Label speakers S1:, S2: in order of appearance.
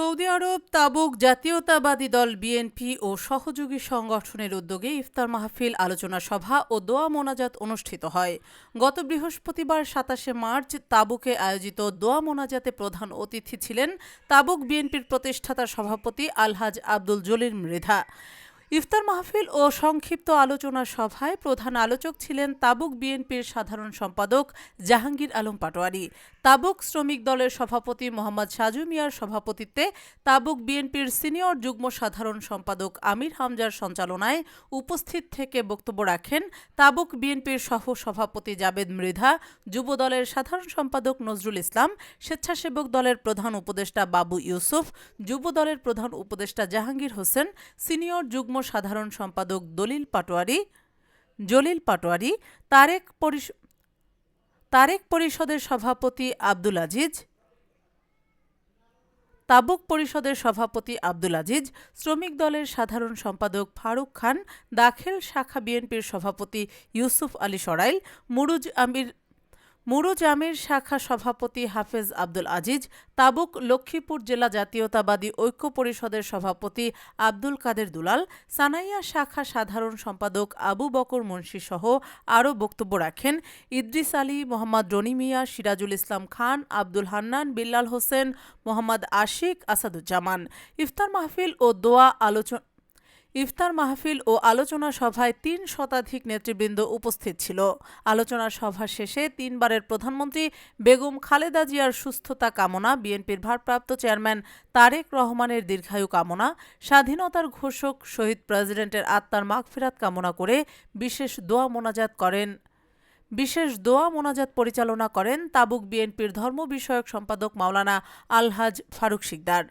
S1: Saudi আরব, তাবুক জাতীয়তাবাদী দল BNP ও সহযোগী সংগঠনের উদ্যোগে ইফতার মাহফিল আলোচনা সভা ও দোয়া মোনাজাত অনুষ্ঠিত হয়। গত বৃহস্পতিবার সাতাশে মার্চ তাবুকে আয়োজিত দোয়া মোনাজাতে প্রধান অতিথি ছিলেন তাবুক বিএনপির প্রতিষ্ঠাতা সভাপতি আলহাজ আব্দুল জলিল মৃধা। ইফতার মাহফিল ও সংক্ষিপ্ত আলোচনা সভায় প্রধান আলোচক ছিলেন তাবুক বিএনপির সাধারণ সম্পাদক জাহাঙ্গীর আলম পাটোয়ারি। তাবুক শ্রমিক দলের সভাপতি মোহাম্মদ সাজু মিয়ার সভাপতিত্বে তাবুক বিএনপির সিনিয়র যুগ্ম সাধারণ সম্পাদক আমির হামজার সঞ্চালনায় উপস্থিত থেকে বক্তব্য রাখেন তাবুক বিএনপির সহ সভাপতি জাবেদ মৃধা, যুব দলের সাধারণ সম্পাদক নজরুল ইসলাম, স্বেচ্ছাসেবক দলের প্রধান উপদেষ্টা বাবু ইউসুফ, যুব দলের প্রধান উপদেষ্টা জাহাঙ্গীর হোসেন, সিনিয়র যুগ্ম সাধারণ সম্পাদক দলিল পাটোয়ারি, জলিল পাটোয়ারি, তারেক তারেক পরিষদের সভাপতি আব্দুল আজিজ, তাবুক পরিষদের সভাপতি আব্দুল আজিজ, শ্রমিক দলের সাধারণ সম্পাদক ফারুক খান, দাখিল শাখা বিএনপির সভাপতি ইউসুফ আলী সরাইল, মুরুজ আমির মুরুজ আমির শাখা সভাপতি হাফেজ আব্দুল আজিজ, তাবুক লক্ষ্মীপুর জেলা জাতীয়তাবাদী ঐক্য পরিষদের সভাপতি আব্দুল কাদের দুলাল, সানাইয়া শাখা সাধারণ সম্পাদক আবু বকর মুন্সি সহ আরও বক্তব্য রাখেন ইদ্রিস আলী, মোহাম্মদ রনি মিয়া, সিরাজুল ইসলাম খান, আব্দুল হান্নান, বিল্লাল হোসেন, মোহাম্মদ আশিক আসাদুজ্জামান। ইফতার মাহফিল ও দোয়া আলোচনা ইফতার মাহফিল ও আলোচনা সভায় তিন শতাধিক নেতৃবৃন্দ উপস্থিত ছিল। আলোচনা সভা শেষে তিনবারের প্রধানমন্ত্রী বেগম খালেদা জিয়ার সুস্থতা কামনা, বিএনপির ভারপ্রাপ্ত চেয়ারম্যান তারেক রহমানের দীর্ঘায়ু কামনা, স্বাধীনতার ঘোষক শহীদ প্রেসিডেন্টের আত্মার মাগফিরাত কামনা করে বিশেষ দোয়া মোনাজাত করেন। বিশেষ দোয়া মোনাজাত পরিচালনা করেন তাবুক বিএনপির ধর্ম বিষয়ক সম্পাদক মাওলানা আলহাজ ফারুক শিকদার।